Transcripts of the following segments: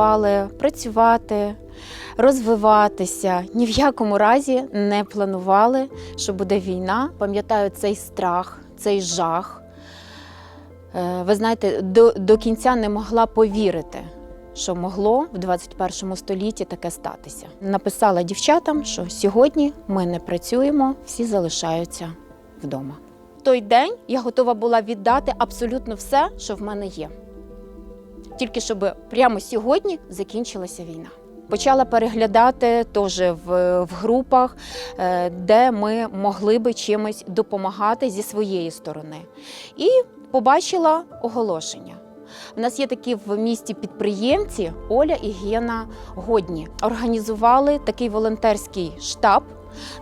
планували працювати, розвиватися. Ні в якому разі не планували, що буде війна. Пам'ятаю цей страх, цей жах. Е, Ви знаєте, до, до кінця не могла повірити, що могло в 21 столітті таке статися. Написала дівчатам, що сьогодні ми не працюємо, всі залишаються вдома. В той день я готова була віддати абсолютно все, що в мене є. Тільки щоб прямо сьогодні закінчилася війна. Почала переглядати теж в, в групах, е, де ми могли би чимось допомагати зі своєї сторони. І побачила оголошення. У нас є такі в місті підприємці Оля і Гена Годні. Організували такий волонтерський штаб,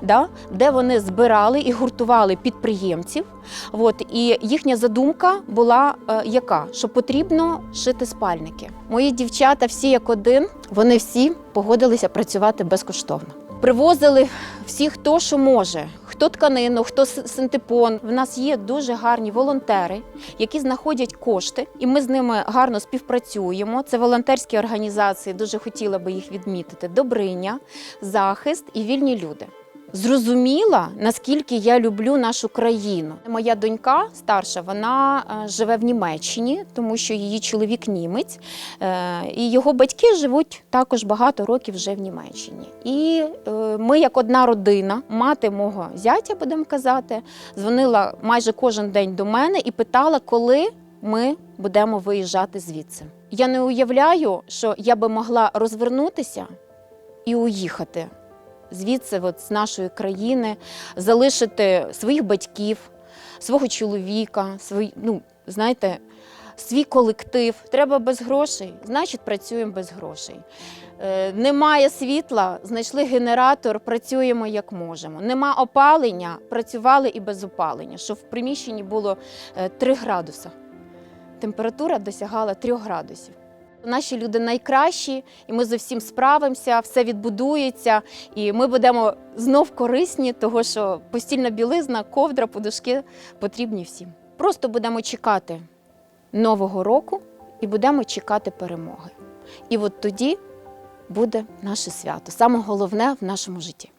да, де вони збирали і гуртували підприємців. От, і їхня задумка була е, яка? Що потрібно шити спальники. Мої дівчата, всі як один, вони всі погодилися працювати безкоштовно. Привозили всі, хто що може, хто тканину, хто синтепон. В нас є дуже гарні волонтери, які знаходять кошти, і ми з ними гарно співпрацюємо. Це волонтерські організації, дуже хотіла би їх відмітити. Добриня, захист і вільні люди. Зрозуміла, наскільки я люблю нашу країну. Моя донька старша, вона е, живе в Німеччині, тому що її чоловік німець, е, і його батьки живуть також багато років вже в Німеччині. І е, ми, як одна родина, мати мого зятя, будемо казати, дзвонила майже кожен день до мене і питала, коли ми будемо виїжджати звідси. Я не уявляю, що я би могла розвернутися і уїхати звідси, от, з нашої країни, залишити своїх батьків, свого чоловіка, свій, ну, знаєте, свій колектив. Треба без грошей, значить, працюємо без грошей. Е, немає світла, знайшли генератор, працюємо як можемо. Нема опалення, працювали і без опалення, що в приміщенні було е, 3 градуса. Температура досягала 3 градусів. Наші люди найкращі, і ми з усім справимося, все відбудується, і ми будемо знов корисні, того що постільна білизна, ковдра, подушки потрібні всім. Просто будемо чекати нового року і будемо чекати перемоги. І от тоді буде наше свято, саме головне в нашому житті.